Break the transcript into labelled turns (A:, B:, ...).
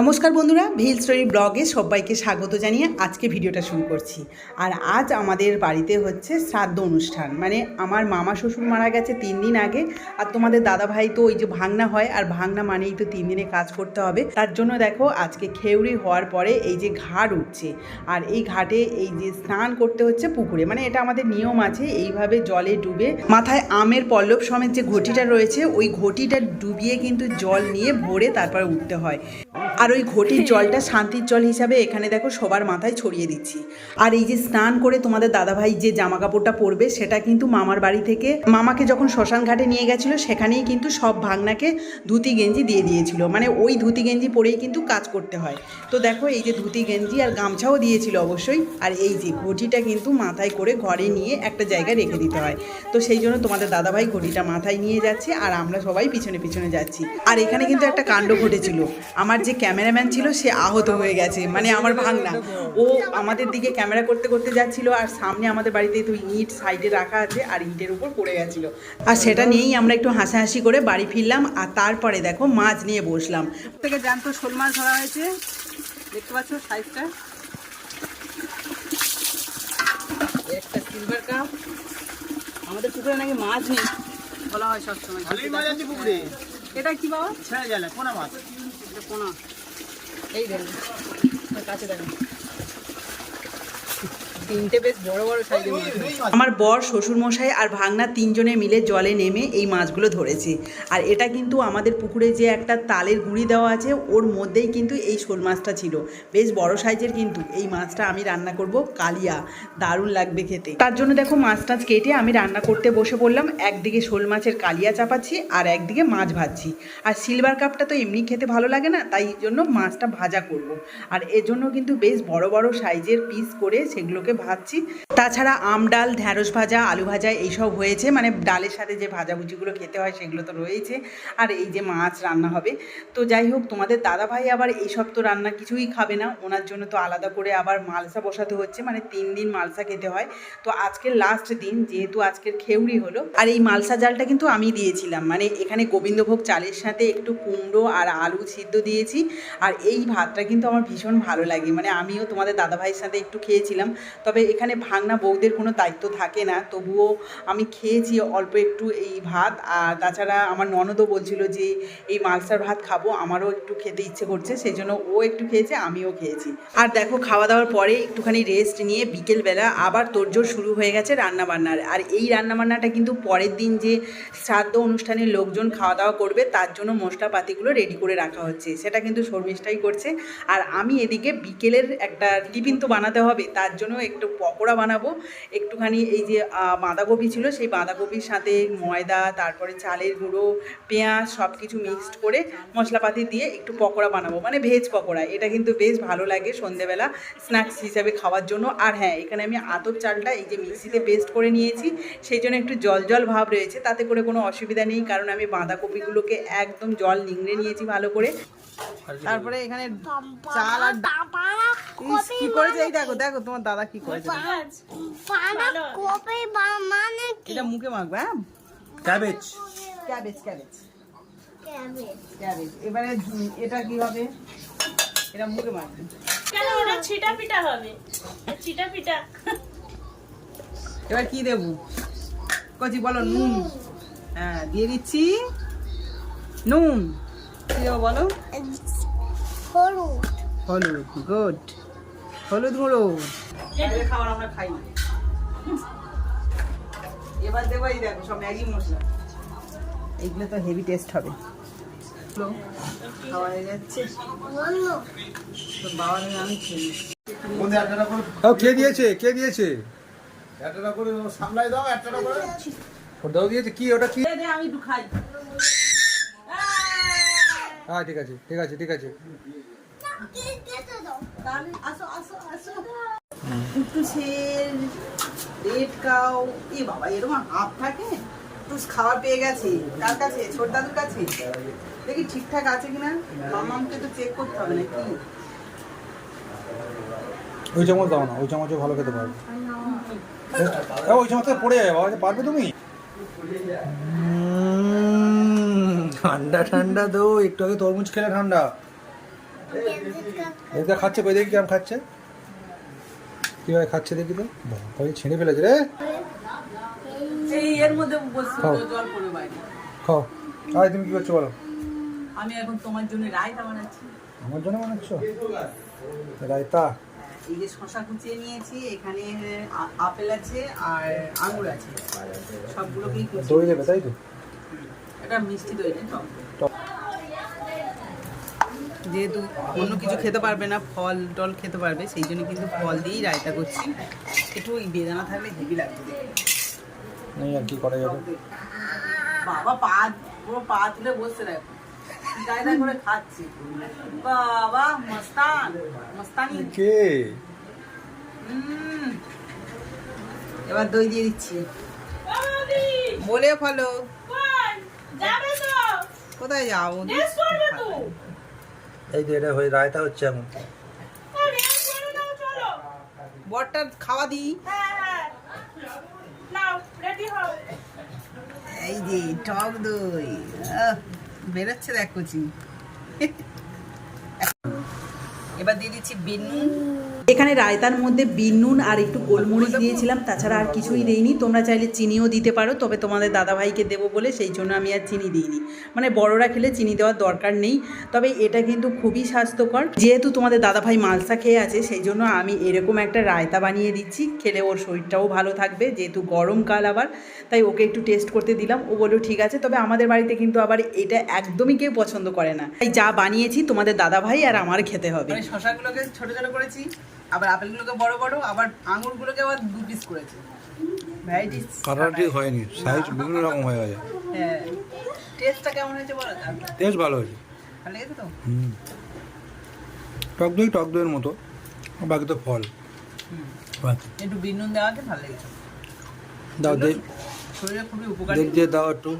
A: নমস্কার বন্ধুরা, ভিল স্টোরি ব্লগে সবাইকে স্বাগত জানিয়ে আজকে ভিডিওটা শুরু করছি। আর আজ আমাদের বাড়িতে হচ্ছে শ্রাদ্ধ অনুষ্ঠান। মানে আমার মামা শ্বশুর মারা গেছে তিন দিন আগে, আর তোমাদের দাদা ভাই তো ওই যে ভাঙনা হয়, আর ভাঙনা মানেই তো তিন দিনে কাজ করতে হবে। তার জন্য দেখো, আজকে খেউড়ি হওয়ার পরে এই যে ঘাট উঠছে, আর এই ঘাটে এই যে স্নান করতে হচ্ছে পুকুরে। মানে এটা আমাদের নিয়ম আছে, এইভাবে জলে ডুবে মাথায় আমের পল্লব সমেত যে ঘটিটা রয়েছে, ওই ঘটিটা ডুবিয়ে কিন্তু জল নিয়ে ভরে তারপরে উঠতে হয়। আর ওই ঘটির জলটা শান্তির জল হিসাবে এখানে দেখো সবার মাথায় ছড়িয়ে দিচ্ছি। আর এই যে স্নান করে তোমাদের দাদাভাই যে জামা কাপড়টা পরবে, সেটা কিন্তু মামার বাড়ি থেকে, মামাকে যখন শ্মশান ঘাটে নিয়ে গেছিল, সেখানেই কিন্তু সব ভাগনাকে ধুতি গেঞ্জি দিয়ে দিয়েছিল। মানে ওই ধুতি গেঞ্জি পরেই কিন্তু কাজ করতে হয়। তো দেখো এই যে ধুতি গেঞ্জি আর গামছাও দিয়েছিল অবশ্যই। আর এই যে ঘটিটা কিন্তু মাথায় করে ঘরে নিয়ে একটা জায়গায় রেখে দিতে হয়। তো সেই জন্য তোমাদের দাদাভাই ঘটিটা মাথায় নিয়ে যাচ্ছে, আর আমরা সবাই পিছনে পিছনে যাচ্ছি। আর এখানে কিন্তু একটা কাণ্ড ঘটেছিল। আমার যে ক্যামেরাম্যান ছিল সে আহত হয়ে গেছে মানে আমার ভাঙনা ও আমাদের দিকে ক্যামেরা করতে করতে যাচ্ছিল আর সামনে আমাদের বাড়িতে তো ইট সাইডে রাখা আছে আর ইটের উপর পড়ে গেছিল। আর সেটা নিয়েই আমরা একটু হাসাহাসি করে বাড়ি ফিরলাম আর তারপরে দেখো মাছ নিয়ে বসলাম। থেকে জ্যান্ত শোল মাছ ধরা হয়েছে। দেখতে পাচ্ছ সাইজটা একটা সিলভার কাপ আমাদের পুকুরে নাকি মাছ নেই বলা হয় সবসময়। এটা কি বাবা?
B: ছেড়ে গেলে কোনা মাছ।
A: এটা পোনা। এই দেখুন কাছে দেখুন তিনটে বেশ বড় বড় সাইজের। আমার বর শ্বশুর মশাই আর ভাগনা তিনজনে মিলে জলে নেমে এই মাছগুলো ধরেছে। আর এটা কিন্তু আমাদের পুকুরে যে একটা তালের গুঁড়ি দেওয়া আছে, ওর মধ্যেই কিন্তু এই শোল মাছটা ছিল। বেশ বড় সাইজের কিন্তু। এই মাছটা আমি রান্না করব কালিয়া। দারুণ লাগবে খেতে। তার জন্য দেখো মাছ টাছ কেটে আমি রান্না করতে বসে পড়লাম। একদিকে শোল মাছের কালিয়া চাপাচ্ছি আর একদিকে মাছ ভাজছি। আর সিলভার কাপটা তো এমনি খেতে ভালো লাগে না, তাই জন্য মাছটা ভাজা করব। আর এর জন্য কিন্তু বেশ বড় বড় সাইজের পিস করে সেগুলোকে ভাজছি। তাছাড়া আম ডাল, ঢ্যাঁড়স ভাজা, আলু ভাজা এইসব হয়েছে। মানে ডালের সাথে যে ভাজাভুজিগুলো খেতে হয় সেগুলো তো রয়েছে। আর এই যে মাছ রান্না হবে। তো যাই হোক, তোমাদের দাদা ভাই আবার এইসব তো রান্না কিছুই খাবে না। ওনার জন্য তো আলাদা করে আবার মালসা বসাতে হচ্ছে। মানে তিন দিন মালসা খেতে হয়। তো আজকের লাস্ট দিন, যেহেতু আজকের খেউড়ি হলো। আর এই মালসা জালটা কিন্তু আমি দিয়েছিলাম। মানে এখানে গোবিন্দভোগ চালের সাথে একটু কুমড়ো আর আলু সিদ্ধ দিয়েছি। আর এই ভাতটা কিন্তু আমার ভীষণ ভালো লাগে। মানে আমিও তোমাদের দাদাভাইয়ের সাথে একটু খেয়েছিলাম। তবে এখানে ভাঙনা বউদের কোনো দায়িত্ব থাকে না। তবুও আমি খেয়েছি অল্প একটু এই ভাত। আর তাছাড়া আমার ননদও বলছিল যে, এই মালসার ভাত খাব, আমারও একটু খেতে ইচ্ছে করছে সেই জন্য ও একটু খেয়েছে, আমিও খেয়েছি। আর দেখো খাওয়া দাওয়ার পরে একটুখানি রেস্ট নিয়ে বিকেলবেলা আবার তোড়জোড় শুরু হয়ে গেছে রান্নাবান্নার। আর এই রান্নাবান্নাটা কিন্তু পরের দিন যে শ্রাদ্ধ অনুষ্ঠানের লোকজন খাওয়া দাওয়া করবে, তার জন্য মশলাপাতিগুলো রেডি করে রাখা হচ্ছে। সেটা কিন্তু শর্মিষ্ঠাই করছে। আর আমি এদিকে বিকেলের একটা টিফিন তো বানাতে হবে, তার জন্য একটু পকোড়া বানাবো। একটুখানি এই যে বাঁধাকপি ছিল সেই বাঁধাকপির সাথে ময়দা তারপরে চালের গুঁড়ো পেঁয়াজ সব কিছু মিক্সড করে মশলাপাতি দিয়ে একটু পকোড়া বানাবো। মানে ভেজ পকোড়া। এটা কিন্তু বেশ ভালো লাগে সন্ধেবেলা স্ন্যাক্স হিসাবে খাওয়ার জন্য। আর হ্যাঁ এখানে আমি আতপ চালটা এই যে মিক্সিতে পেস্ট করে নিয়েছি। সেই জন্য একটু জল জল ভাব রয়েছে। তাতে করে কোনো অসুবিধা নেই কারণ আমি বাঁধাকপিগুলোকে একদম জল নিংড়ে নিয়েছি ভালো করে। তারপরে এখানে চাল আর কি করেছে? এই দেখো দেখো তোমার দাদা কি
C: কপি মানে
A: এটা মুখে মাখবে হ্যাঁ?
B: Cabbage.
A: Cabbage cabbage.
C: Cabbage.
A: Cabbage. এবারে এটা কি হবে? এটা মুখে মাখবে।
D: কেন? ওটা ছিটা পিটা হবে। ছিটা পিটা
A: এবার কি দেবো? কচি বলো নুন। হ্যাঁ দিয়ে দিচ্ছি নুন। কি দেবো বলো?
C: হলুদ।
A: হলুদ গুড। হলুদ গুঁড়ো খাবার আমরা খাই এবার দেবো এই দেখো সব ম্যাগি মশলা। এইগুলো তো হেভি টেস্ট হবে। চলো, খাওয়া হয়ে যাচ্ছে। বাবা আমি খেয়ে
E: কে দিয়েছে কে দিয়েছে।
B: একটা করে সামলাই দাও একটা করে।
E: ওটাও দিয়েছে কি ওটা কি?
A: দে, দে, আমি একটু খাই।
E: হ্যাঁ ঠিক আছে ঠিক আছে ঠিক আছে।
C: দাও
A: কাছে ছোট কাছে দেখি ঠিকঠাক আছে নাকি
E: ওই চামচ দাও না, ওই চামচে ভালো খেতে পারবে ওই চামচে পড়ে যাবে বাবা পারবে তুমি? ঠান্ডা ঠান্ডা দো একটু আগে তরমুজ খেলে ঠান্ডা। এদিকে খাচ্ছে কই দেখি কেমন খাচ্ছে। কীভাবে খাচ্ছে দেখি তো। কই ছিঁড়ে ফেলেছে রে।
C: এই এর মধ্যে বসে
E: খাও।
C: জল পড়বে বাইরে।
E: খাও। আয় তুমি কী করছ বলো।
C: আমি এখন তোমার জন্য রায়তা বানাচ্ছি।
E: আমার জন্য বানাচ্ছ? রায়তা?
C: এই যে শশা কুচিয়ে নিয়েছি এখানে আপেল আছে আর আঙুর আছে। সবগুলোকেই
E: দই দেবে তাই তো?
C: এটা মিষ্টি দই না। টক। যেহেতু অন্য কিছু খেতে পারবে না ফল টল খেতে পারবে সেই জন্য কিন্তু ফল দিয়েই রায়তা করছি। একটু ওই বেদানা থাকলে হেভি লাগবে
E: নেই আর কি করা যাবে?
C: বাবা পা পুরো পা তুলে বসছে দেখো। রায়তা করে খাচ্ছি। বাবা মস্তান মস্তানি।
E: কে?
C: এবার দই দিয়ে দিচ্ছি। বলে ফলো।
D: কই? যাবে তো।
C: কোথায় যাব
E: এই যে এটা হয়ে, রায়তা হচ্ছে
D: চলো
C: বরটা খাওয়া দিই। এই যে টক দই। বেরোচ্ছে দেখ কুচি। এবার দিয়ে দিচ্ছি বিন এখানে রায়তার মধ্যে বিন নুন আর একটু গোলমরিচ দিয়েছিলাম, তাছাড়া আর কিছুই দেইনি। তোমরা চাইলে চিনিও দিতে পারো, তবে তোমাদের দাদাভাইকে দেবো বলে সেই জন্য আমি আর চিনি দিইনি। মানে বড়রা খেলে চিনি দেওয়ার দরকার নেই, তবে এটা কিন্তু খুবই স্বাস্থ্যকর। যেহেতু তোমাদের দাদাভাই মালসা খেয়ে আছে, সেই জন্য আমি এরকম একটা রায়তা বানিয়ে দিচ্ছি, খেলে ওর শরীরটাও ভালো থাকবে, যেহেতু গরমকাল আবার, তাই ওকে একটু টেস্ট করতে দিলাম, ও বলল, ঠিক আছে। তবে আমাদের বাড়িতে কিন্তু আবার এটা একদমই কেউ পছন্দ করে না। তাই যা বানিয়েছি তোমাদের দাদাভাই আর আমার খেতে হবে। শশাগুলোকে ছোট ছোট করেছি। আবার আপেলগুলোকে বড় বড় আবার আঙুরগুলোকে আবার দু পিস করেছি। ভ্যারাইটিস
E: কাটাটি হয়নি সাইজ বিভিন্ন রকম হয়ে গেছে।
C: হ্যাঁ টেস্টটা কেমন হয়েছে বলো
E: টেস্ট ভালো হয়েছে।
C: ভালো লেগেছে তো?
E: হুম। টক দই টক দইয়ের মতো বাকি তো ফল।
C: একটু বিনুন দেওয়াতে ভালো লেগেছে।
E: দাও দেখ
C: শরীরে খুবই উপকারী।
E: দেখ দাও একটু।